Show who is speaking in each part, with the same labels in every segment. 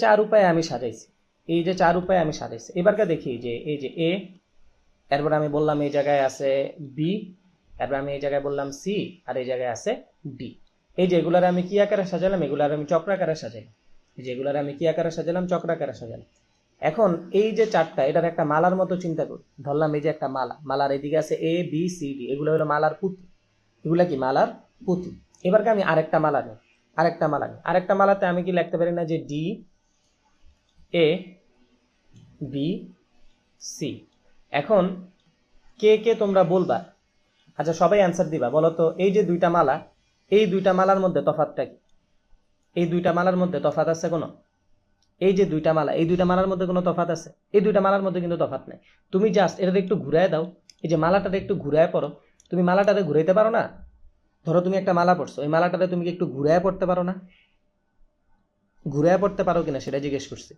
Speaker 1: চার উপায়ে আমি সাজাইছি। এই যে চার উপায়ে আমি সাজাইছি। এবারকে দেখি যে এই যে এ, এরপর আমি বললাম এই জায়গায় আছে বি এরপর আমি এই জায়গায় বললাম সি আর এই জায়গায় আছে ডি এই যে এগুলার আমি কি আকারে সাজালাম? এগুলার আমি চক্রাকারে সাজাইলাম এই আমি কি আকারে সাজালাম? চক্রাকারে সাজালাম। এখন এই যে চারটা, এটার একটা মালার মতো চিন্তা করি। ধরলাম এই যে একটা মালা। মালার এদিকে আছে এ বি সি ডি এগুলো হলো মালার পুঁতি। এগুলা কি? মালার পুঁতি। এবারকে আমি আরেকটা মালা নিই। আরেকটা মালা নিই। আরেকটা মালাতে আমি কি লিখতে পারি না যে ডি এ বি সি এখন কে কে তোমরা বলবা? আচ্ছা সবাই অ্যান্সার দিবা। বলো তো এই যে দুইটা মালা, এই দুইটা মালার মধ্যে তফাতটা কি? এই দুইটা মালার মধ্যে তফাত আছে কোনো? এই যে দুইটা মালা, এই দুইটা মালার মধ্যে কোনো তফাত আছে? এই দুইটা মালার মধ্যে কিন্তু তফাত নাই। তুমি জাস্ট এটাতে একটু ঘুরায় দাও। এই যে মালাটাতে একটু ঘুরায় পড়ো। তুমি মালাটাতে ঘুরাইতে পারো না? ধরো, তুমি একটা মালা পড়ছো। এই মালাটাতে তুমি একটু ঘুরায় পড়তে পারো না? ঘুরায় পড়তে পারো কিনা সেটা জিজ্ঞেস করছি।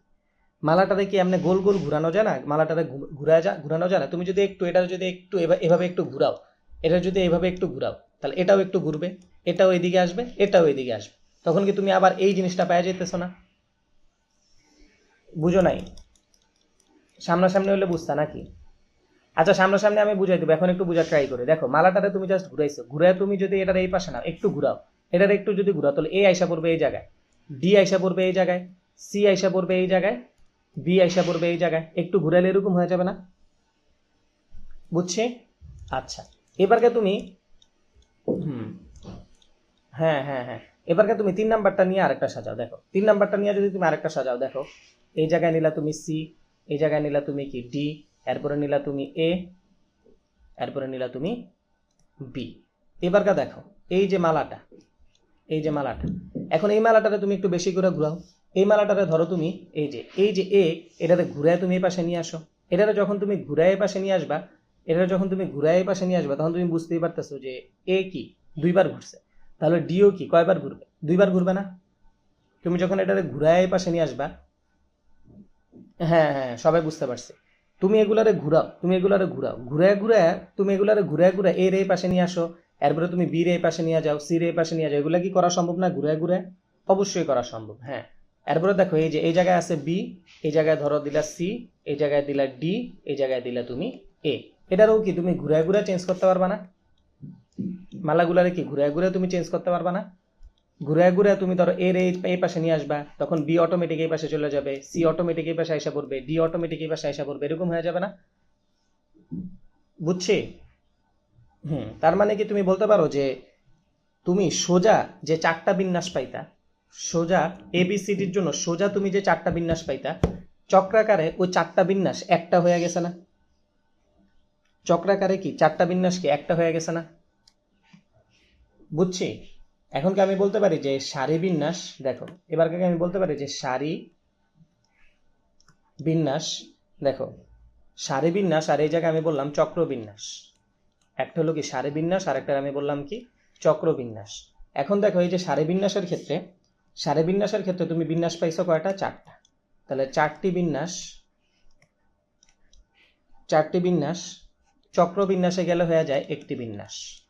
Speaker 1: মালাটাতে কি এমনি গোল গোল ঘুরানো যায় না? মালাটাতে ঘুরায় যা ঘুরানো যায় না? তুমি যদি একটু এটা যদি একটু এভা- এভাবে একটু ঘুরাও, এটা যদি এভাবে একটু ঘুরাও, তাহলে এটাও একটু ঘুরবে, এটাও এদিকে আসবে, এটাও এদিকে আসবে। তখন কি তুমি আবার এই জিনিসটা পাওয়া যেতেছো না? বুঝো নাই? সামনাসামনি হলে বুঝতা নাকি? আচ্ছা সামনাসামনি আমি বুঝাই দেবো, এখন একটু বুঝা ট্রাই করে। দেখো, মালাটাতে তুমি জাস্ট ঘুরাইছো ঘুরে তুমি যদি এটার এই পাশে না একটু ঘুরাও। এটার একটু যদি ঘুরাও, তাহলে এ আইসা পড়বে এই জায়গায় ডি আইসা পড়বে এই জায়গায় সি আইসা পড়বে এই জায়গায় বি আইসা পড়বে এই জায়গায়। একটু ঘুরাইলে এরকম হয়ে যাবে না? বুঝছি? আচ্ছা। এবারকে তুমি হুম। হ্যাঁ হ্যাঁ হ্যাঁ। এবারকে তুমি তিন নাম্বারটা নিয়ে আরেকটা সাজাও দেখো। তিন নাম্বারটা নিয়ে যদি তুমি আরেকটা সাজাও দেখো। এই জায়গায় নিলা তুমি সি এই জায়গায় নিলা তুমি কি ডি এরপরে নিলা তুমি এ এরপরে নিলা তুমি বি। এবারকা দেখো এই যে মালাটা এই যে মালাটা। এখন এই মালাটাতে তুমি একটু বেশি করে ঘুরাও। এই মালাটারে ধরো তুমি, এই যে এই যে এ এটাতে ঘুরায় তুমি এই পাশে নিয়ে আসো। এটাতে যখন তুমি ঘুরায় পাশে নিয়ে আসবা এটা যখন তুমি ঘুরায় পাশে নিয়ে আসবা, তখন তুমি বুঝতেই পারতেছো যে এ কি, দুইবার ঘুরছে। তাহলে ডিও কি, কয়বার ঘুরবে? দুইবার ঘুরবে না? তুমি যখন এটাতে ঘুরায় পাশে নিয়ে আসবা হ্যাঁ হ্যাঁ সবাই বুঝতে পারছে। তুমি এগুলারে ঘুরাও, তুমি এগুলারে ঘুরাও। ঘুরায় ঘুরায়, তুমি এগুলারে ঘুরায় ঘুরায় এর এই পাশে নিয়ে আসো, এরপরে তুমি বির এই পাশে নিয়ে যাও সির এই পাশে নিয়ে যাও। এগুলা কি করা সম্ভব না, ঘুরায় ঘুরায়? অবশ্যই করা সম্ভব হ্যাঁ। এরপরে দেখো, এই যে এই জায়গায় আছে বি এই জায়গায় ধরো দিলা সি এই জায়গায় দিলা ডি এই জায়গায় দিলা তুমি এ এটারও কি তুমি ঘুরায় ঘুরায় চেঞ্জ করতে পারবা না? মালাগুলারে কি ঘুরায় ঘুরে তুমি চেঞ্জ করতে পারবা না? ঘুরায় ঘুরে তুমি ধরো এর এই পাশে নিয়ে আসবা, তখন বি অটোমেটিক এই পাশে চলে যাবে সি অটোমেটিক এই পাশে আইসা পড়বে ডি অটোমেটিক এই পাশে আইসা পড়বে, এরকম হয়ে যাবে না? বুঝছি? হুম, তার মানে কি তুমি বলতে পারো যে তুমি সোজা যে চারটা বিন্যাস পাইতা সোজা এবিসিডির জন্য সোজা তুমি যে চারটা বিন্যাস পাইতা, চক্রাকারে ওই চারটা বিন্যাস একটা হয়ে গেছে না? চক্রাকারে কি? চারটা বিন্যাস কি একটা হয়ে গেছে না? বুঝছি? এখন কি আমি বলতে পারি যে সারি বিন্যাস, দেখো, এবার কি আমি বলতে পারি যে সারি বিন্যাস, দেখো, সারি বিন্যাস আর এই জায়গায় আমি বললাম চক্র বিন্যাস। একটা হলো কি সারি বিন্যাস আর একটা আমি বললাম কি চক্র বিন্যাস। এখন দেখো এই যে সারি বিন্যাসের ক্ষেত্রে সারি বিন্যাসের ক্ষেত্রে তুমি বিন্যাস পাইছো কয়টা? চারটা। তাহলে চারটি বিন্যাস চারটি বিন্যাস, চক্র বিন্যাসে গেলে হয়ে যায় একটি বিন্যাস।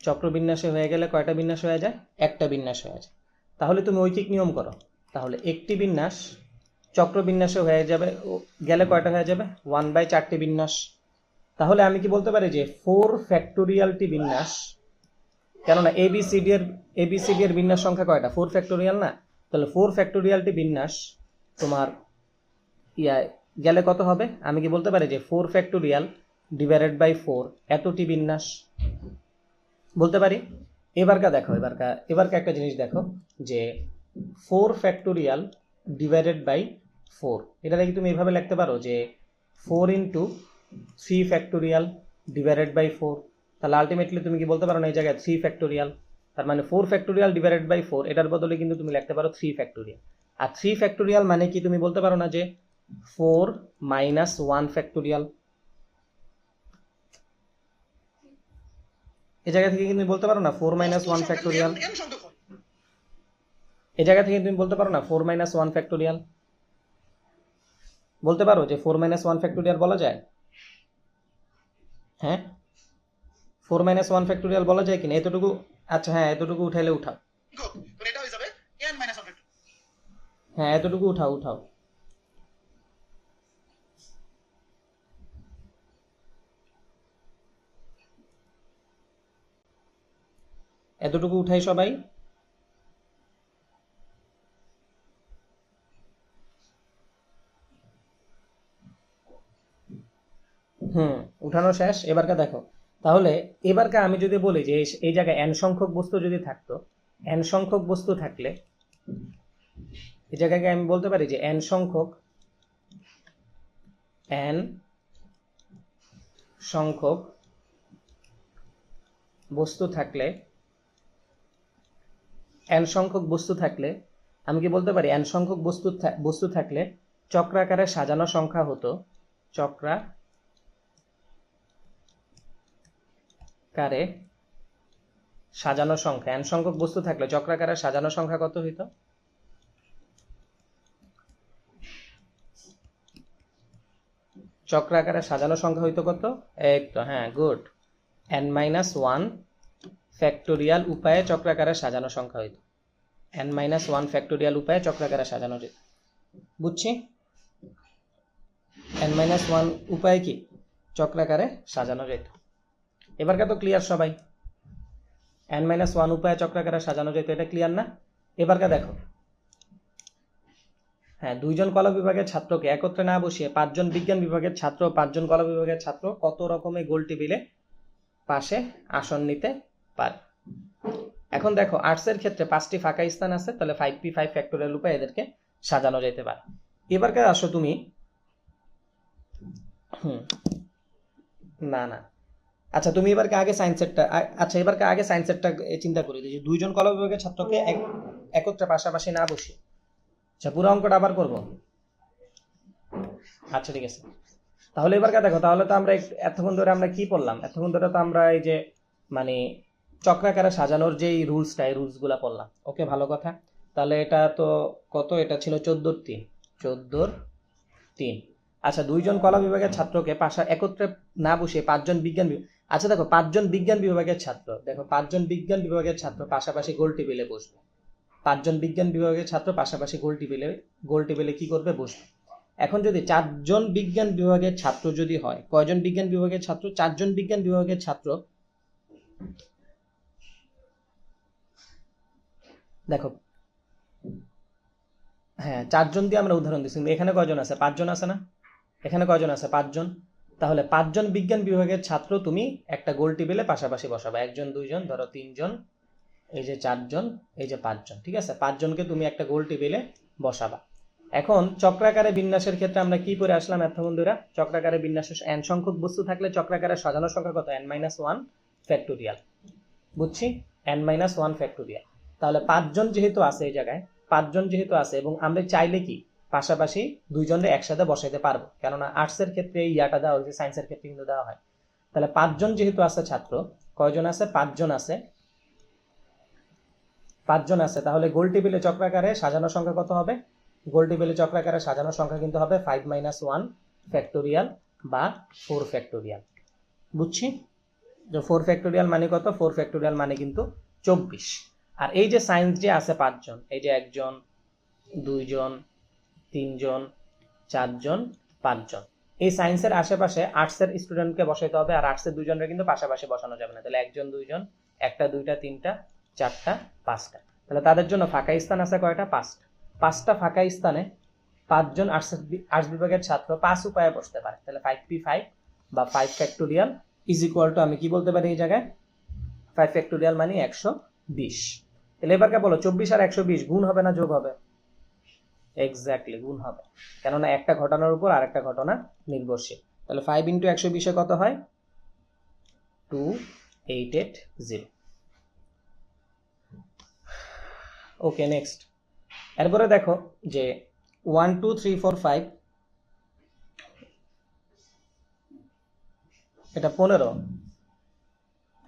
Speaker 1: চক্র বিন্যাসে হয়ে গেলে কয়টা বিন্যাস হয়ে যায়? একটা বিন্যাস হয়ে যায়। তাহলে তুমি ঐকিক নিয়ম করো। তাহলে একটি বিন্যাস, চক্র বিন্যাসে হয়ে যাবে, গেলে কয়টা হয়ে যাবে? ওয়ান বাই চারটি বিন্যাস। তাহলে আমি কি বলতে পারি যে ফোর ফ্যাক্টোরিয়ালটি বিন্যাস কেননা এবিসিডি এর এবিসিডি এর বিন্যাস সংখ্যা কয়টা? ফোর ফ্যাক্টোরিয়াল না? তাহলে ফোর ফ্যাক্টোরিয়ালটি বিন্যাস তোমার ইয়া, গেলে কত হবে? আমি কি বলতে পারি যে four factorial divided by four এতটি বিন্যাস? বলতে পারি? এবারকা দেখো, এবারকা এবারকা একটা জিনিস দেখো যে four factorial divided by four এটা দেখি তুমি এভাবে লিখতে পারো যে four into three factorial divided by four তাহলে আলটিমেটলি তুমি কি বলতে পারো না, এই জায়গায় থ্রি ফ্যাক্টোরিয়াল তার মানে four factorial divided by four এটার বদলে কিন্তু তুমি লিখতে পারো থ্রি ফ্যাক্টোরিয়াল আর থ্রি ফ্যাক্টোরিয়াল মানে কি তুমি বলতে পারো না যে ফোর মাইনাস ওয়ান ফ্যাক্টোরিয়াল এ জায়গা থেকে তুমি বলতে পারো না ফোর মাইনাস ওয়ান ফ্যাক্টোরিয়াল এ জায়গা থেকে তুমি বলতে পারো না ফোর মাইনাস ওয়ান ফ্যাক্টোরিয়াল বলতে পারো যে ফোর মাইনাস ওয়ান ফ্যাক্টোরিয়াল বলা যায়? হ্যাঁ? ফোর মাইনাস ওয়ান ফ্যাক্টোরিয়াল বলা যায় কিনা? এতটুকু আচ্ছা হ্যাঁ এতটুকু উঠাইলে উঠাও।
Speaker 2: তাহলে এটা হয়ে যাবে n মাইনাস 1 ফ্যাক্টর
Speaker 1: হ্যাঁ এতটুকু উঠাও উঠাও। এতটুকু উঠাই সবাই। হুম উঠানো শেষ। এবারকা দেখো। তাহলে এবারকে আমি যদি বলি যে এই- জায়গায় এন সংখ্যক বস্তু যদি থাকতো এন সংখ্যক বস্তু থাকলে এই জায়গাকে আমি বলতে পারি যে এন সংখ্যক এন সংখ্যক বস্তু থাকলে এন সংখ্যক বস্তু থাকলে, আমি কি বলতে পারি? এন সংখ্যক বস্তু বস্তু থাকলে চক্রাকারে সাজানো সংখ্যা হতো চক্রা কারে সাজানো সংখ্যা এন সংখ্যক বস্তু থাকলে চক্রাকারে সাজানো সংখ্যা কত হইতো? চক্রাকারে সাজানো সংখ্যা হইতো কত? এই তো হ্যাঁ good. N minus one factorial উপায়ে চক্রাকারে সাজানো সংখ্যা হইতো। এন মাইনাস ওয়ান ফ্যাক্টোরিয়াল উপায়ে চক্রাকারে সাজানো যেত বুঝছি? এন মাইনাস ওয়ান উপায় কি? চক্রাকারে সাজানো যেত এবারকার তো ক্লিয়ার সবাই। এন মাইনাস ওয়ান উপায় চক্রাকারে সাজানো যেত, এটা ক্লিয়ার না? এবারকার দেখো। হ্যাঁ দুইজন কলা বিভাগের ছাত্রকে একত্রে না বসিয়ে পাঁচজন বিজ্ঞান বিভাগের ছাত্র পাঁচজন কলা বিভাগের ছাত্র কত রকমের গোল টেবিলে পাশে আসন নিতে পারে? এখন দেখো আর্টসের ক্ষেত্রে পাঁচটি ফাঁকা স্থান আছে, তাহলে ফাইভ পি ফাইভ ফ্যাক্টোরিয়াল উপায়ে এদেরকে সাজানো যেতে পারে। এবারকার আসো তুমি। হুম। না না। আচ্ছা তুমি এবারকে আগে সায়েন্সেরটা আচ্ছা এবারকে আগে সায়েন্সেরটা চিন্তা করি যে দুইজন কলা বিভাগের ছাত্রকে এক- একত্রে পাশাপাশি না বসে আচ্ছা পুরো অঙ্কটা আবার করব? আচ্ছা ঠিক আছে। তাহলে এবারকে দেখো, তাহলে তো আমরা এতক্ষণ ধরে আমরা কি পড়লাম? এতক্ষণ ধরে তো আমরা এই যে মানে চক্রাকারে সাজানোর যেই রুলসটা, এই রুলসগুলা পড়লাম। ওকে, ভালো কথা। তাহলে এটা তো কত? এটা ছিল চোদ্দোর তিন। চোদ্দোর তিন। আচ্ছা দুইজন কলা বিভাগের ছাত্রকে পাশা একত্রে না বসে পাঁচজন বিজ্ঞান আচ্ছা দেখো, পাঁচজন বিজ্ঞান বিভাগের ছাত্র, দেখো, পাঁচজন বিজ্ঞান বিভাগের ছাত্র পাশাপাশি গোল টেবিলে বসবে। পাঁচজন বিজ্ঞান বিভাগের ছাত্র পাশাপাশি গোল টেবিলে গোল টেবিলে কি করবে? বসবে। এখন যদি চারজন বিজ্ঞান বিভাগের ছাত্র যদি হয়, কয়জন বিজ্ঞান বিভাগের ছাত্র? চারজন বিজ্ঞান বিভাগের ছাত্র, দেখো হ্যাঁ চারজন দিয়ে আমরা উদাহরণ দিচ্ছি এখানে কয়জন আছে? পাঁচজন আছে না? এখানে কয়জন আছে? পাঁচজন। তাহলে পাঁচজন বিজ্ঞান বিভাগের ছাত্র তুমি একটা গোল টেবিলে পাশাপাশি বসাবে। একজন, দুইজন, ধরো তিনজন, এই যে চারজন, এই যে পাঁচজন, ঠিক আছে? পাঁচজনকে তুমি একটা গোল টেবিলে বসাবা। এখন চক্রাকারে বিন্যাসের ক্ষেত্রে আমরা কি করে আসলাম এত বন্ধুরা চক্রাকারে বিন্যাস এন সংখ্যক বস্তু থাকলে চক্রাকারে সাজানো সংখ্যা কত? এন মাইনাস ওয়ান ফ্যাক্টোরিয়াল বুঝছি? এন মাইনাস ওয়ান ফ্যাক্টোরিয়াল তাহলে পাঁচজন যেহেতু আছে এই জায়গায়, পাঁচজন যেহেতু আছে, এবং আমরা চাইলে কি পাশাপাশি দুইজনকে একসাথে বসাইতে পারব। কেননা আর্টসের ক্ষেত্রে এই ইয়াটা দেওয়া হয়েছে সায়েন্সের ক্ষেত্রে কিন্তু দেওয়া হয়। তাহলে পাঁচজন যেহেতু আছে ছাত্র, কয়জন আছে? পাঁচজন আছে। পাঁচজন আছে। তাহলে গোল টেবিলে চক্রাকারে সাজানো সংখ্যা কত হবে? গোল টেবিলে চক্রাকারে সাজানো সংখ্যা কিন্তু হবে ফাইভ মাইনাস ওয়ান ফ্যাক্টোরিয়াল বা ফোর ফ্যাক্টোরিয়াল বুঝছি? যে ফোর ফ্যাক্টোরিয়াল মানে কত? ফোর ফ্যাক্টোরিয়াল মানে কিন্তু চব্বিশ। আর এই যে সায়েন্স যে আছে পাঁচজন, এই যে একজন, দুইজন তিনজন, চারজন, পাঁচজন। এই সায়েন্সের আশেপাশে আর্টসের স্টুডেন্টকে বসাইতে হবে আর আর্টসের দুজনকে কিন্তু পাশাপাশি বসানো যাবে না। তাহলে একজন, দুইজন, একটা, দুইটা, তিনটা, চারটা, পাঁচটা। তাহলে তাদের জন্য ফাঁকা স্থান আছে কয়টা? পাঁচটা। পাঁচটা ফাঁকা স্থানে পাঁচজন আর্টস আর্টস বিভাগের ছাত্র পাঁচ উপায়ে বসতে পারে। তাহলে ফাইভ পি ফাইভ বা five factorial is equal to আমি কি বলতে পারি এই জায়গায়? ফাইভ ফ্যাক্টোরিয়াল মানে একশো বিশ। তাহলে এবারকে বলো, চব্বিশ আর একশো বিশ গুণ হবে না যোগ হবে? এক্স্যাক্টলি গুণ হবে। কেননা একটা ঘটনার উপর আর একটা ঘটনা নির্ভরশীল। তাহলে ফাইভ ইন্টু একশো বিশে কত হয়? Two eight eight zero okay next এরপরে দেখো যে one two three four five এটা পনেরো।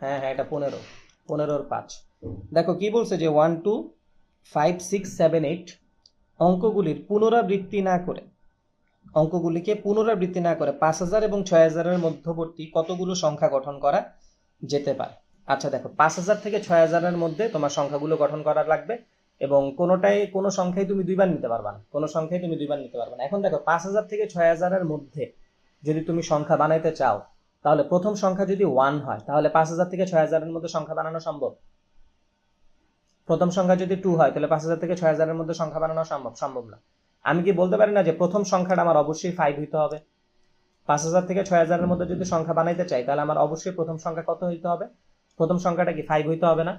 Speaker 1: হ্যাঁ হ্যাঁ এটা পনেরো। পনেরোর পাঁচ। দেখো কি বলছে যে one two five six seven eight অঙ্কগুলির পুনরাবৃত্তি না করে। অঙ্কগুলিকে পুনরাবৃত্তি না করে পাঁচ হাজার এবং ছয় হাজারের মধ্যবর্তী কতগুলো সংখ্যা গঠন করা যেতে পারে? আচ্ছা দেখো, পাঁচ হাজার থেকে ছয় হাজারের মধ্যে তোমার সংখ্যাগুলো গঠন করা লাগবে এবং কোনোটাই কোনো সংখ্যায় তুমি দুইবার নিতে পারবা না। কোনো সংখ্যায় তুমি দুইবার নিতে পারবে না। এখন দেখো, পাঁচ হাজার থেকে ছয় হাজারের মধ্যে যদি তুমি সংখ্যা বানাইতে চাও, তাহলে প্রথম সংখ্যা যদি ওয়ান হয়, তাহলে পাঁচ হাজার থেকে ছয় হাজারের মধ্যে সংখ্যা বানানো সম্ভব? প্রথম সংখ্যা যদি টু হয়, তাহলে পাঁচ হাজার থেকে ছয় হাজারের মধ্যে সংখ্যা বানানো সম্ভব সম্ভব না। আমি কি বলতে পারি না যে প্রথম সংখ্যাটা আমার অবশ্যই ফাইভ হইতে হবে? পাঁচ হাজার থেকে ছয় হাজারের মধ্যে যদি সংখ্যা বানাইতে চাই, তাহলে আমার অবশ্যই প্রথম সংখ্যা কত হইতে হবে? প্রথম সংখ্যাটা কি ফাইভ হইতে হবে না?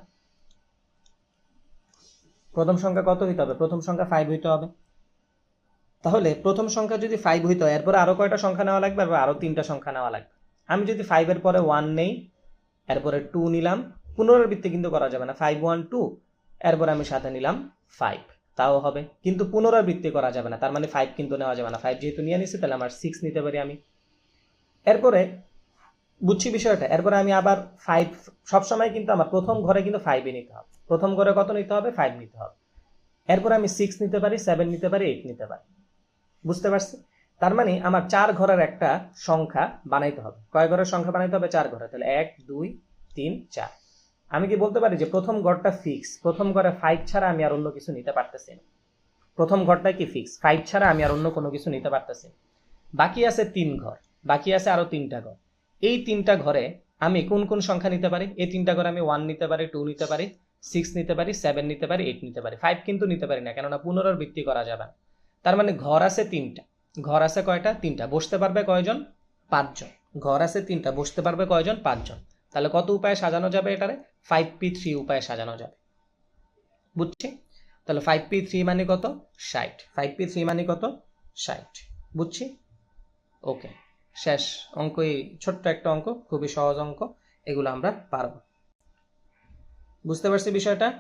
Speaker 1: প্রথম সংখ্যা কত হইতে হবে? প্রথম সংখ্যা ফাইভ হইতে হবে। তাহলে প্রথম সংখ্যা যদি ফাইভ হইতে হয় এরপরে আরও কয়টা সংখ্যা নেওয়া লাগবে? আর আরও তিনটা সংখ্যা নেওয়া লাগবে। আমি যদি ফাইভের পরে ওয়ান নেই, এরপরে টু নিলাম, পুনরাবৃত্তি কিন্তু করা যাবে না। ফাইভ ওয়ান টু এরপরে আমি সাথে নিলাম ফাইভ তাও হবে। কিন্তু পুনরাবৃত্তি করা যাবে না। তার মানে ফাইভ কিন্তু নেওয়া যাবে না। ফাইভ যেহেতু নিয়ে নিছি, তাহলে আমার সিক্স নিতে পারি আমি। এরপরে বুঝছি বিষয়টা। এরপরে আমি আবার ফাইভ সবসময় কিন্তু আমার প্রথম ঘরে কিন্তু ফাইভে নিতে হবে। প্রথম ঘরে কত নিতে হবে? ফাইভ নিতে হবে। এরপরে আমি সিক্স নিতে পারি সেভেন নিতে পারি এইট নিতে পারি। বুঝতে পারছি? তার মানে আমার চার ঘরের একটা সংখ্যা বানাইতে হবে। কয় ঘরের সংখ্যা বানাইতে হবে? চার ঘরে তাহলে এক, দুই, তিন, চার। আমি কি বলতে পারি যে প্রথম ঘরটা ফিক্স প্রথম ঘরে ফাইভ ছাড়া আমি আর অন্য কিছু নিতে পারতেছি প্রথম ঘরটা কি ফিক্স ফাইভ ছাড়া আমি আর অন্য কোনো কিছু নিতে পারতেছি বাকি আছে তিন ঘর। বাকি আছে আরও তিনটা ঘর। এই তিনটা ঘরে আমি কোন কোন সংখ্যা নিতে পারি? এই তিনটা ঘরে আমি ওয়ান নিতে পারি টু নিতে পারি সিক্স নিতে পারি সেভেন নিতে পারি এইট নিতে পারি। ফাইভ কিন্তু নিতে পারি না, কেননা পুনরাবৃত্তি করা যাবে না। তার মানে ঘর আছে তিনটা। ঘর আছে কয়টা? তিনটা। বসতে পারবে কয়জন? পাঁচজন। ঘর আছে তিনটা। বসতে পারবে কয়জন? পাঁচজন। তাহলে কত উপায়ে সাজানো যাবে এটারে? ফাইভ পি থ্রি উপায়ে সাজানো যাবে। বুঝছি? তাহলে ফাইভ পি থ্রি মানে কত? ষাট। ফাইভ পি থ্রি মানে কত? ষাট। বুঝছি? ওকে শেষ অঙ্ক এই ছোট্ট একটা অঙ্ক, খুবই সহজ অঙ্ক, এগুলো আমরা পারব। বুঝতে পারছি বিষয়টা?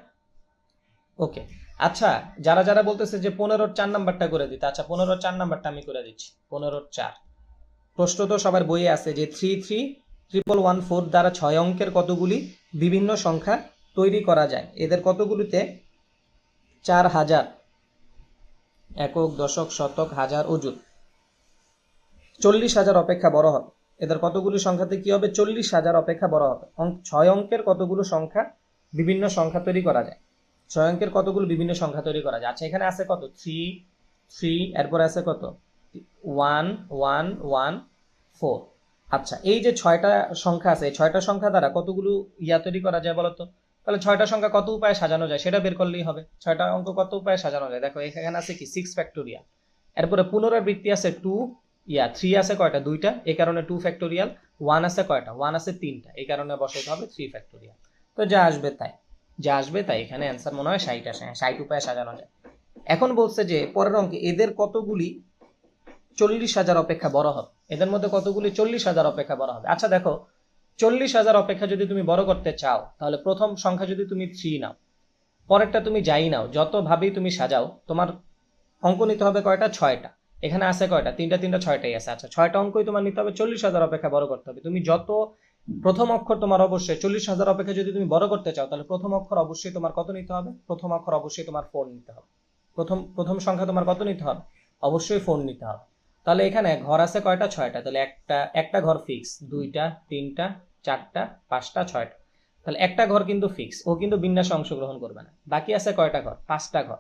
Speaker 1: ওকে আচ্ছা যারা যারা বলতেছে যে পনেরোর চার নাম্বারটা করে দিতে আচ্ছা পনেরোর চার নাম্বারটা আমি করে দিচ্ছি। পনেরোর চার। প্রশ্ন তো সবার বইয়ে আছে যে three three triple one four দ্বারা ছয় অঙ্কের কতগুলি বিভিন্ন সংখ্যা তৈরি করা যায়। এদের কতগুলিতে? চার হাজার। একক, দশক, শতক, হাজার অজুর চল্লিশ হাজার অপেক্ষা বড় হবে। এদের কতগুলি সংখ্যাতে কি হবে? চল্লিশ হাজার অপেক্ষা বড় হবে। ছয় অঙ্কের কতগুলো সংখ্যা বিভিন্ন সংখ্যা তৈরি করা যায়? ছয় অঙ্কের কতগুলো বিভিন্ন সংখ্যা তৈরি করা যায়? আচ্ছা এখানে আছে কত? থ্রি থ্রি, এরপরে আছে কত? One one one, four. আচ্ছা এই যে ছয়টা সংখ্যা আছে ছয়টা সংখ্যা দ্বারা কতগুলো ইয়া তৈরি করা যায় বলতো? তাহলে ছয়টা সংখ্যা কত উপায়ে সাজানো যায় সেটা বের করলেই হবে। ছয়টা অঙ্ক কত উপায়ে সাজানো যায়? দেখো, এখানে আছে কি? সিক্স ফ্যাক্টোরিয়াল এরপরে পুনরাবৃত্তি আছে টু ইয়া থ্রি আছে কয়টা? দুইটা। এই কারণে টু ফ্যাক্টোরিয়াল ওয়ান আছে কয়টা? ওয়ান আছে তিনটা। এই কারণে বসাইতে হবে থ্রি ফ্যাক্টোরিয়াল তো যা আসবে তাই। যা আসবে তাই, এখানে অ্যান্সার মনে হয় ষাট আসে। হ্যাঁ ষাট উপায়ে সাজানো যায়। এখন বলছে যে, পরের অঙ্কে এদের কতগুলি চল্লিশ হাজার অপেক্ষা বড় হবে। এদের মধ্যে কতগুলি চল্লিশ হাজার অপেক্ষা বড় হবে? আচ্ছা দেখো, চল্লিশ হাজার অপেক্ষা যদি তুমি বড় করতে চাও, তাহলে প্রথম সংখ্যা যদি তুমি থ্রি নাও, পরেরটা তুমি যাই নাও যতভাবেই তুমি সাজাও, তোমার অঙ্ক নিতে হবে কয়টা? ছয়টা। এখানে আছে কয়টা? তিনটা তিনটা, ছয়টাই আছে। আচ্ছা ছয়টা অঙ্কই তোমার নিতে হবে, চল্লিশ হাজার অপেক্ষা বড় করতে হবে। তুমি যত প্রথম অক্ষর তোমার অবশ্যই, চল্লিশ হাজার অপেক্ষা যদি তুমি বড় করতে চাও, তাহলে প্রথম অক্ষর অবশ্যই তোমার কত নিতে হবে? প্রথম অক্ষর অবশ্যই তোমার ফোর নিতে হবে। প্রথম প্রথম সংখ্যা তোমার কত নিতে হবে? অবশ্যই ফোন নিতে হবে। তাহলে এখানে ঘর আছে কয়টা? ছয়টা। তাহলে একটা একটা ঘর ফিক্স দুইটা, তিনটা, চারটা, পাঁচটা, ছয়টা। তাহলে একটা ঘর কিন্তু ফিক্স ও কিন্তু বিন্যাসে অংশগ্রহণ করবে না। বাকি আছে কয়টা ঘর? পাঁচটা ঘর।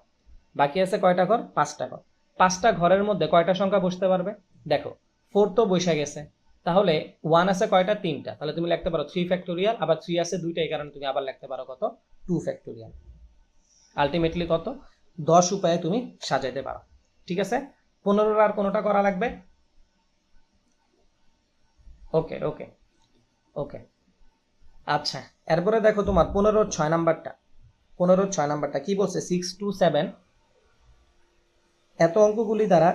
Speaker 1: বাকি আছে কয়টা ঘর? পাঁচটা ঘর। পাঁচটা ঘরের মধ্যে কয়টা সংখ্যা বসতে পারবে? দেখো ফোর তো বসে গেছে। তাহলে ওয়ান আছে কয়টা? তিনটা। তাহলে তুমি লিখতে পারো থ্রি ফ্যাক্টোরিয়াল আবার থ্রি আছে দুইটা, এই কারণে তুমি আবার লিখতে পারো কত? টু ফ্যাক্টোরিয়াল আলটিমেটলি কত? দশ উপায়ে তুমি সাজাইতে পারো। ঠিক আছে? পনেরোর আর কোনোটা করা লাগবে? ওকে ওকে ওকে আচ্ছা এরপরে দেখো তোমার পনেরোর ছয় নাম্বারটা। পনেরোর ছয় নাম্বারটা কি বলছে? সিক্স টু সেভেন এত অঙ্কগুলি দ্বারা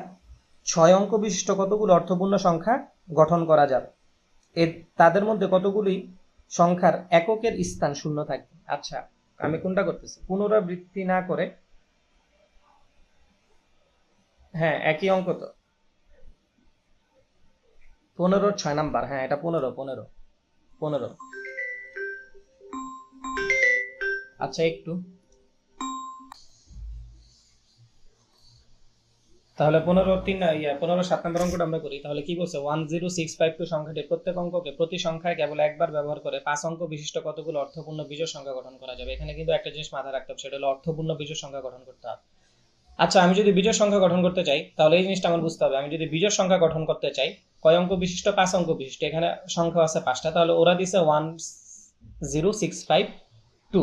Speaker 1: ছয় অঙ্ক বিশিষ্ট কতগুলো অর্থপূর্ণ সংখ্যা গঠন করা যাবে? এর তাদের মধ্যে কতগুলি সংখ্যার এককের স্থান শূন্য থাকবে আচ্ছা আমি কোনটা করতেছি? পুনরাবৃত্তি না করে হ্যাঁ একই অঙ্ক তো। পনেরো, ছয় নাম্বার হ্যাঁ এটা পনেরো পনেরো পনেরো। আচ্ছা একটু। তাহলে পনেরো তিন পনেরো, সাত নম্বর অঙ্কটা আমরা করি। তাহলে কি বলছে? One zero six five two সংখ্যাটি প্রত্যেক অঙ্ককে প্রতি সংখ্যায় কেবল একবার ব্যবহার করে পাঁচ অঙ্ক বিশিষ্ট কতগুলো অর্থপূর্ণ বিজোড় সংখ্যা গঠন করা যাবে? এখানে কিন্তু একটা জিনিস মাথায় রাখতে হবে, সেটা হলো অর্থপূর্ণ বিজোড় সংখ্যা গঠন করতে হবে। আচ্ছা আমি যদি বিজোড় সংখ্যা গঠন করতে চাই, তাহলে এই জিনিসটা আমার বুঝতে হবে। আমি যদি বিজোড় সংখ্যা গঠন করতে চাই, কয় অঙ্ক বিশিষ্ট? পাঁচ অঙ্ক বিশিষ্ট। এখানে সংখ্যা আছে পাঁচটা। তাহলে ওরা দিছে one zero six five two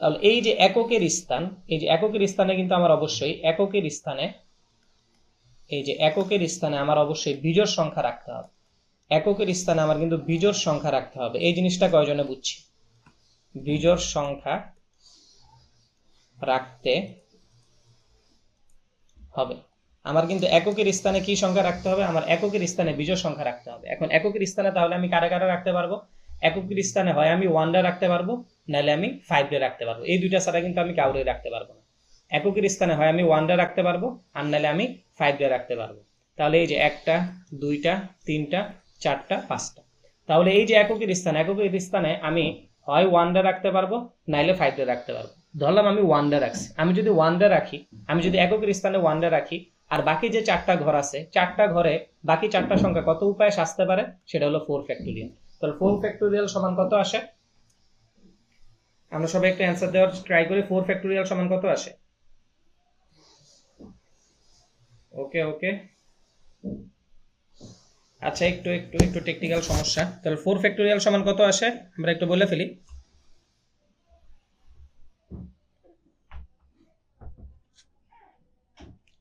Speaker 1: তাহলে এই যে এককের স্থান, এই যে এককের স্থানে কিন্তু আমার অবশ্যই, এককের স্থানে, এই যে এককের স্থানে আমার অবশ্যই বিজোড় সংখ্যা রাখতে হবে। এককের স্থানে আমার কিন্তু বিজোড় সংখ্যা রাখতে হবে। এই জিনিসটা কয়জনে বুঝছি? বিজোড় সংখ্যা রাখতে হবে। আমার কিন্তু এককের স্থানে কি সংখ্যা রাখতে হবে? আমার এককের স্থানে বিজোড় সংখ্যা রাখতে হবে। এখন এককের স্থানে তাহলে আমি কারা কারা রাখতে পারব? এককের স্থানে হয় আমি ওয়ান ডে রাখতে পারব, নাহলে আমি ফাইভ ডে রাখতে পারব। এই দুইটা ছাড়া কিন্তু আমি কাউরে রাখতে পারব না। এককের স্থানে হয় আমি ওয়ান ডে রাখতে পারব, আর নাহলে আমি ফাইভ ডে রাখতে পারব। তাহলে এই যে একটা, দুইটা, তিনটা, চারটা, পাঁচটা। তাহলে এই যে এককের স্থান, এককের স্থানে আমি হয় ওয়ান ডে রাখতে পারব নাইলে ফাইভ ডে রাখতে পারব। ধরলাম আমি ওয়ান ডে রাখছি। আমি যদি ওয়ান ডে রাখি, আমি যদি এককের স্থানে ওয়ান ডে রাখি, আর বাকি যে চারটা ঘর আছে, চারটা ঘরে বাকি চারটা সংখ্যা কত উপায়ে সাজতে পারে? সেটা হলো ফোর ফ্যাক্টোরিয়াল তাহলে ফোর ফ্যাক্টোরিয়াল সমান কত আসে? আমরা সবাই একটু অ্যান্সার দেওয়ার ট্রাই করি ফোর ফ্যাক্টোরিয়াল সমান কত আসে? ওকে ওকে। আচ্ছা একটু একটু একটু টেকনিক্যাল সমস্যা। তাহলে ফোর ফ্যাক্টোরিয়াল সমান কত আসে? আমরা একটু বলে ফেলি।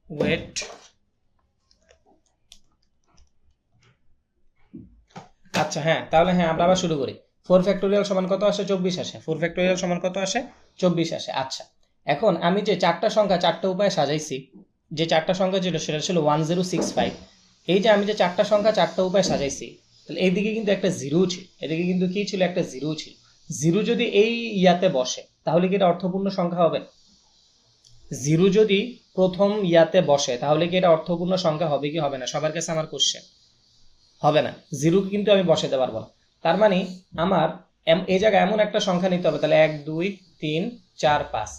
Speaker 1: ওয়েট আচ্ছা হ্যাঁ তাহলে হ্যাঁ আমরা আবার শুরু করি। ফোর ফ্যাক্টোরিয়াল সমান কত আসে? চব্বিশ আসে। ফোর ফ্যাক্টোরিয়াল সমান কত আসে? চব্বিশ আসে। আচ্ছা এখন আমি যে চারটা সংখ্যা, চারটা উপায়ে সাজাইছি, যে চারটা সংখ্যা ছিল, সেটা ছিল ওয়ান জিরো সিক্স ফাইভ এই যে আমি যে চারটা সংখ্যা, চারটা উপায়ে সাজাইছি, তাহলে এইদিকে কিন্তু একটা জিরো ছিল। এদিকে কিন্তু কি ছিল? একটা জিরো ছিল। জিরো যদি এই ইয়াতে বসে, তাহলে কি এটা অর্থপূর্ণ সংখ্যা হবে? জিরো যদি প্রথম ইয়াতে বসে, তাহলে কি এটা অর্থপূর্ণ সংখ্যা হবে কি হবে না? সবার কাছে আমার কোশ্চেন হবে না। জিরো কিন্তু আমি বসাতে পারব না। তার মানে আমার এই জায়গায় এমন একটা সংখ্যা নিতে হবে, তাহলে এক, দুই, তিন, চার, পাঁচ।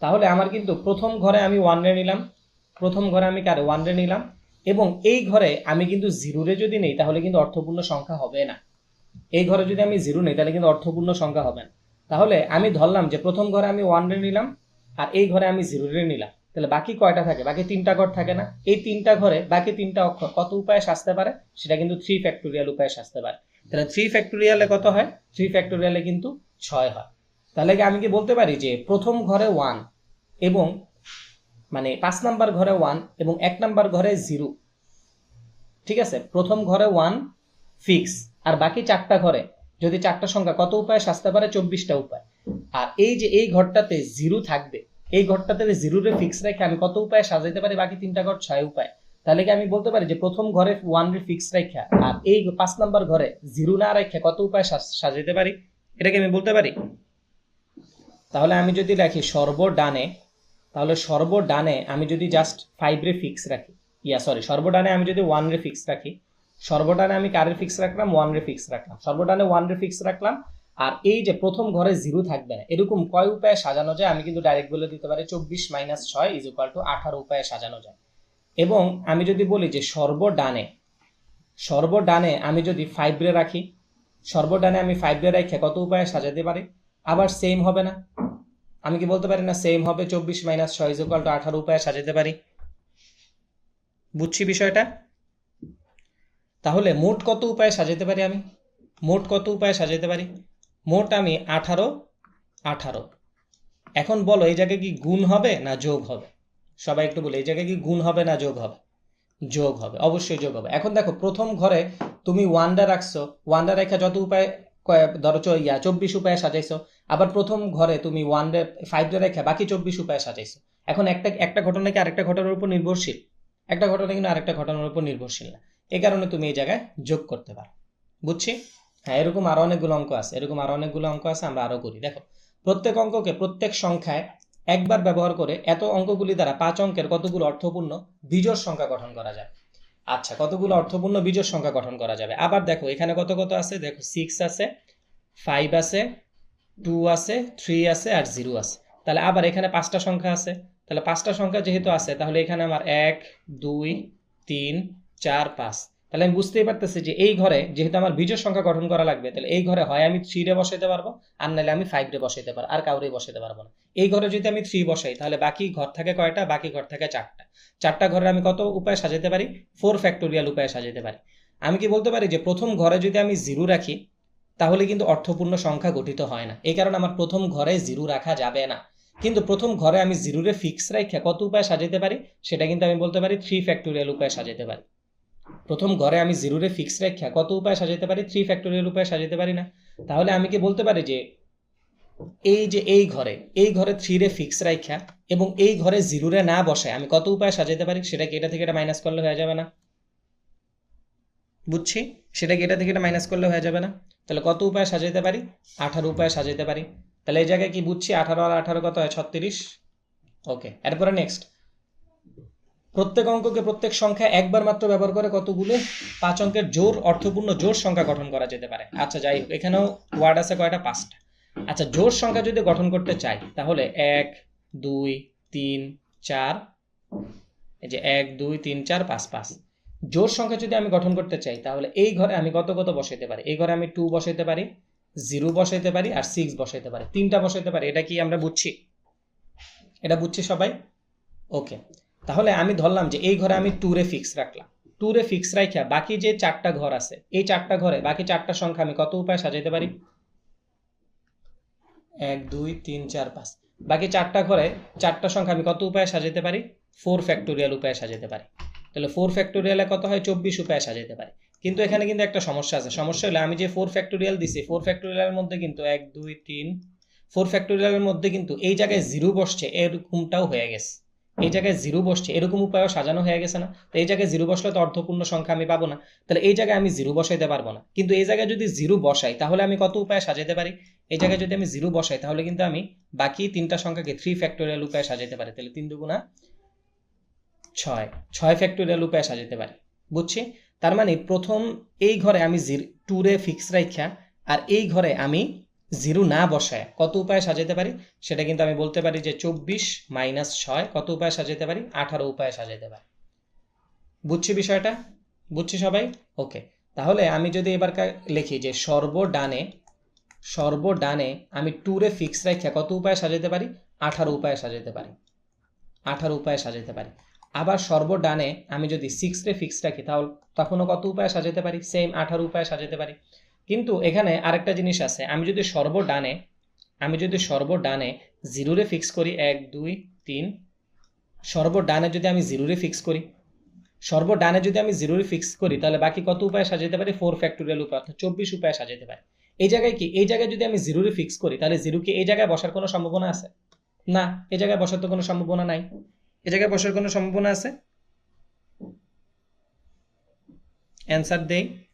Speaker 1: তাহলে আমার কিন্তু প্রথম ঘরে আমি ওয়ান রে নিলাম। প্রথম ঘরে আমি কারে? ওয়ান রে নিলাম। এবং এই ঘরে আমি কিন্তু জিরোরে যদি নেই, তাহলে কিন্তু অর্থপূর্ণ সংখ্যা হবে না। এই ঘরে যদি আমি জিরো নেই, তাহলে কিন্তু অর্থপূর্ণ সংখ্যা হবে না। তাহলে আমি ধরলাম যে প্রথম ঘরে আমি ওয়ান রে নিলাম। আর এই ঘরে আমি জিরো রে নিলাম। তাহলে বাকি কয়টা থাকে? বাকি তিনটা ঘর থাকে না? এই তিনটা ঘরে বাকি তিনটা অক্ষর কত উপায়ে সাজতে পারে? সেটা কিন্তু থ্রি ফ্যাক্টোরিয়াল উপায়ে সাজতে পারে। তাহলে থ্রি ফ্যাক্টোরিয়ালে কত হয়? থ্রি ফ্যাক্টোরিয়ালে কিন্তু ছয় হয়। তাহলে কি আমি কি বলতে পারি যে প্রথম ঘরে ওয়ান এবং মানে পাঁচ নাম্বার ঘরে ওয়ান এবং এক নাম্বার ঘরে জিরো ঠিক আছে? প্রথম ঘরে ওয়ান ফিক্স আর বাকি চারটা ঘরে যদি চারটা সংখ্যা কত উপায়ে সাজতে পারে? চব্বিশটা উপায়। আর এই যে এই ঘরটাতে জিরো থাকবে এই ঘরটাতে জিরোরে ফিক্স রেখে আমি কত উপায়ে সাজাইতে পারি, বাকি তিনটা ঘর ছয় উপায়। তাহলে কি আমি বলতে পারি যে প্রথম ঘরে ওয়ান রে ফিক্স রেখা আর এই পাঁচ নাম্বার ঘরে জিরো না রেখে কত উপায় সাজ- সাজাইতে পারি? এটাকে আমি বলতে পারি? তাহলে আমি যদি রাখি সর্ব ডানে তাহলে সর্ব ডানে আমি যদি জাস্ট ফাইভ রে ফিক্স রাখি। ইয়া সরি সর্বডানে আমি যদি ওয়ান রে ফিক্স রাখি, সর্বডানে আমি কারের ফিক্স রাখলাম ওয়ান রে ফিক্স রাখলাম। সর্বডানে ওয়ান রে ফিক্স রাখলাম আর এই যে প্রথম ঘরে জিরো থাকবে না, এরকম কয় উপায়ে সাজানো যায়? আমি কিন্তু ডাইরেক্ট বলে দিতে পারি চব্বিশ মাইনাস ছয় ইজ ইকুয়াল টু আঠারো উপায়ে সাজানো যায়। এবং আমি যদি বলি যে সর্বডানে সর্বডানে আমি যদি ফাইভ রে রাখি, সর্বডানে আমি ফাইভ রে রেখে কত উপায়ে সাজাতে পারি? আবার সেম হবে না। আমি কি বলতে পারি না সেম হবে? চব্বিশ মাইনাস ছয় ইজ ইকুয়াল টু আঠারো উপায়ে সাজাতে পারি। বুঝছি বিষয়টা? তাহলে মোট কত উপায়ে সাজাতে পারি আমি? মোট কত উপায়ে সাজাতে পারি? মোট আমি আঠারো আঠারো। এখন বলো, এই জায়গায় কি গুণ হবে না যোগ হবে? সবাই একটু বলে, এই জায়গায় কি গুণ হবে না যোগ হবে? যোগ হবে, অবশ্যই যোগ হবে। এখন দেখো, প্রথম ঘরে তুমি ওয়ানডা রাখছো। ওয়ানডা রেখা যত উপায় ধরো ইয়া, চব্বিশ উপায়ে সাজাইছো। আবার প্রথম ঘরে তুমি ওয়ান ডে ফাইভ ডে রেখা বাকি চব্বিশ উপায়ে সাজাইছো। এখন একটা একটা ঘটনা কি আরেকটা ঘটনার উপর নির্ভরশীল? একটা ঘটনা কিন্তু আরেকটা ঘটনার উপর নির্ভরশীল না। এই কারণে তুমি এই জায়গায় যোগ করতে পারো। বুঝছি? হ্যাঁ এরকম আরও অনেকগুলো অঙ্ক আছে। এরকম আরও অনেকগুলো অঙ্ক আছে, আমরা আরও করি। দেখো, প্রত্যেক অঙ্ককে প্রত্যেক সংখ্যায় একবার ব্যবহার করে এত অঙ্কগুলি দ্বারা পাঁচ অঙ্কের কতগুলো অর্থপূর্ণ বিজোড় সংখ্যা গঠন করা যায়। আচ্ছা কতগুলো অর্থপূর্ণ বিজোড় সংখ্যা গঠন করা যাবে? আবার দেখো, এখানে কত কত আছে? দেখো সিক্স আছে ফাইভ আছে টু আছে থ্রি আছে, আর জিরো আছে। তাহলে আবার এখানে পাঁচটা সংখ্যা আছে। তাহলে পাঁচটা সংখ্যা যেহেতু আছে, তাহলে এখানে আমার এক, দুই, তিন, চার, পাঁচ। তাহলে আমি বুঝতেই পারতেছি যে এই ঘরে যেহেতু আমার বীজের সংখ্যা গঠন করা লাগবে, তাহলে এই ঘরে হয় আমি থ্রি রে বসাইতে পারব, আর নাহলে আমি ফাইভ রে বসাইতে পারব, আর কাউরে বসাইতে পারব না। এই ঘরে যদি আমি থ্রি বসাই, তাহলে বাকি ঘর থাকে কয়টা? বাকি ঘর থাকে চারটা। চারটা ঘরে আমি কত উপায়ে সাজাতে পারি? ফোর ফ্যাক্টোরিয়াল উপায়ে সাজাতে পারি। আমি কি বলতে পারি যে প্রথম ঘরে যদি আমি জিরো রাখি, তাহলে কিন্তু অর্থপূর্ণ সংখ্যা গঠিত হয় না। এই কারণে আমার প্রথম ঘরে জিরো রাখা যাবে না। কিন্তু প্রথম ঘরে আমি জিরোরে ফিক্স রেখে কত উপায় সাজাতে পারি? সেটা কিন্তু আমি বলতে পারি থ্রি ফ্যাক্টোরিয়াল উপায়ে সাজাতে পারি। প্রথম ঘরে আমি জিরোরে ফিক্স রেখা, কত উপায় সাজাতে পারি? থ্রি ফ্যাক্টোরিয়াল উপায়ে সাজাতে পারি না। তাহলে আমি কি বলতে পারি যে, এই যে এই ঘরে এই ঘরে থ্রি রে ফিক্স রাখা এবং এই ঘরে জিরোরে না বসায়, আমি কত উপায় সাজাতে পারি? সেটা কি এটা থেকে এটা মাইনাস করলে হয়ে যাবে না? বুঝছি? সেটা কি এটা থেকে এটা মাইনাস করলে হয়ে যাবে না? তাহলে কত উপায় সাজাইতে পারি? আঠারো উপায় সাজাইতে পারি। তাহলে এই জায়গায় কি বুঝছি? আঠারো আর আঠারো কত হয়? ছত্রিশ? ওকে এরপরে নেক্সট প্রত্যেক অঙ্ককে প্রত্যেক সংখ্যা একবার মাত্র ব্যবহার করে কতগুলো? পাঁচ অঙ্কের জোর, অর্থপূর্ণ জোর সংখ্যা গঠন করা যেতে পারে। আচ্ছা যাই হোক, এখানেও ওয়ার্ড আছে কয়টা? পাঁচটা। আচ্ছা জোর সংখ্যা যদি গঠন করতে চাই, তাহলে এক, দুই, তিন, চার, এই যে এক, দুই, তিন, চার, পাঁচ পাঁচ। জোর সংখ্যা যদি আমি গঠন করতে চাই, তাহলে এই ঘরে আমি কত কত বসাইতে পারি? এই ঘরে আমি টু বসাইতে পারি জিরো বসাইতে পারি, আর সিক্স বসাইতে পারি। তিনটা বসাইতে পারি, এটা কি আমরা বুঝছি? এটা বুঝছি সবাই? ওকে তাহলে আমি ধরলাম যে এই ঘরে আমি টুরে ফিক্স রাখলাম। টুরে ফিক্স রাখা বাকি যে চারটা ঘর আছে, এই চারটা ঘরে বাকি চারটা সংখ্যা আমি কত উপায় সাজাইতে পারি? এক, দুই, তিন, চার, পাঁচ। বাকি চারটা ঘরে চারটা সংখ্যা আমি কত উপায়ে সাজাতে পারি? ফোর ফ্যাক্টোরিয়াল উপায়ে সাজাতে পারি। তাহলে ফোর ফ্যাক্টোরিয়ালে কত হয়? চব্বিশ উপায়ে সাজাতে পারি। কিন্তু এখানে কিন্তু একটা সমস্যা আছে। সমস্যা হলে আমি যে ফোর ফ্যাক্টোরিয়াল দিছি ফোর ফ্যাক্টোরিয়ালের মধ্যে কিন্তু এক, দুই, তিন ফোর ফ্যাক্টোরিয়ালের মধ্যে কিন্তু এই জায়গায় জিরো বসছে এরকমটাও হয়ে গেছে। এই জায়গায় জিরো বসছে। এরকম উপায়ও সাজানো হয়ে গেছে না। তো এই জায়গায় জিরো বসলে তো অর্থপূর্ণ সংখ্যা আমি পাবো না। তাহলে এই জায়গায় আমি জিরো বসাইতে পারব না। কিন্তু এই জায়গায় যদি জিরো বসাই তাহলে আমি কত উপায়ে সাজাতে পারি? এই জায়গায় যদি আমি জিরো বসাই তাহলে কিন্তু আমি বাকি তিনটা সংখ্যাকে থ্রি ফ্যাক্টোরিয়াল উপায়ে সাজাতে পারি। তাহলে তিন দুগুণা ছয়। ছয় ফ্যাক্টোরিয়াল উপায়ে সাজাতে পারি। বুঝছি? তার মানে প্রথম এই ঘরে আমি টুরে ফিক্স রাখা আর এই ঘরে আমি জিরো না বসায়, কত উপায়ে সাজাতে পারি? সেটা কিন্তু আমি বলতে পারি যে চব্বিশ মাইনাস ছয়, কত উপায়ে সাজাতে পারি? আঠারো উপায়ে সাজাতে পারি। বুঝছি বিষয়টা? বুঝছি সবাই? ওকে, তাহলে আমি যদি এবার লিখি যে সর্বডানে সর্বডানে আমি টুরে ফিক্স রাখা কত উপায়ে সাজাতে পারি? আঠারো উপায়ে সাজাতে পারি। আঠারো উপায়ে সাজাতে পারি। আবার সর্বডানে আমি যদি সিক্স রে ফিক্স রাখি, তাহলে তখনও কত উপায়ে সাজাতে পারি? সেম আঠারো উপায়ে সাজাতে পারি। কিন্তু এখানে আরেকটা জিনিস আছে। আমি যদি সর্ব ডানে আমি যদি সর্বডানে জিরোরে ফিক্স করি, এক, দুই, তিন, সর্বডানে যদি আমি জিরোরে ফিক্স করি, সর্বডানে যদি আমি জিরোরে ফিক্স করি, তাহলে বাকি কত উপায়ে সাজাতে পারি? ফোর ফ্যাক্টোরিয়াল উপায়, অর্থাৎ চব্বিশ উপায়ে সাজাতে পারি। এই জায়গায় কি? এই জায়গায় যদি আমি জিরোরে ফিক্স করি, তাহলে জিরো কি এই জায়গায় বসার কোনো সম্ভাবনা আছে? না, এই জায়গায় বসার তো কোনো সম্ভাবনা নাই। এ জায়গায় বসার কোনো সম্ভাবনা আছে? অ্যান্সার দেই।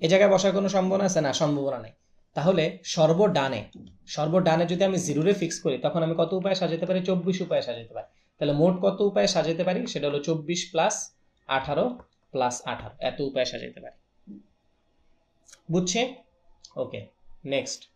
Speaker 1: এ জায়গায় বসার কোনো সম্ভাবনা আছে? না, সম্ভাবনা নেই। তাহলে সর্বডানে সর্বডানে যদি আমি জিরোরে ফিক্স করি, তখন আমি কত উপায়ে সাজাতে পারি? চব্বিশ উপায়ে সাজাতে পারি। তাহলে মোট কত উপায়ে সাজাতে পারি? সেটা হলো চব্বিশ প্লাস আঠারো প্লাস আঠারো। এত উপায়ে সাজাতে পারি। বুঝছে ওকে নেক্সট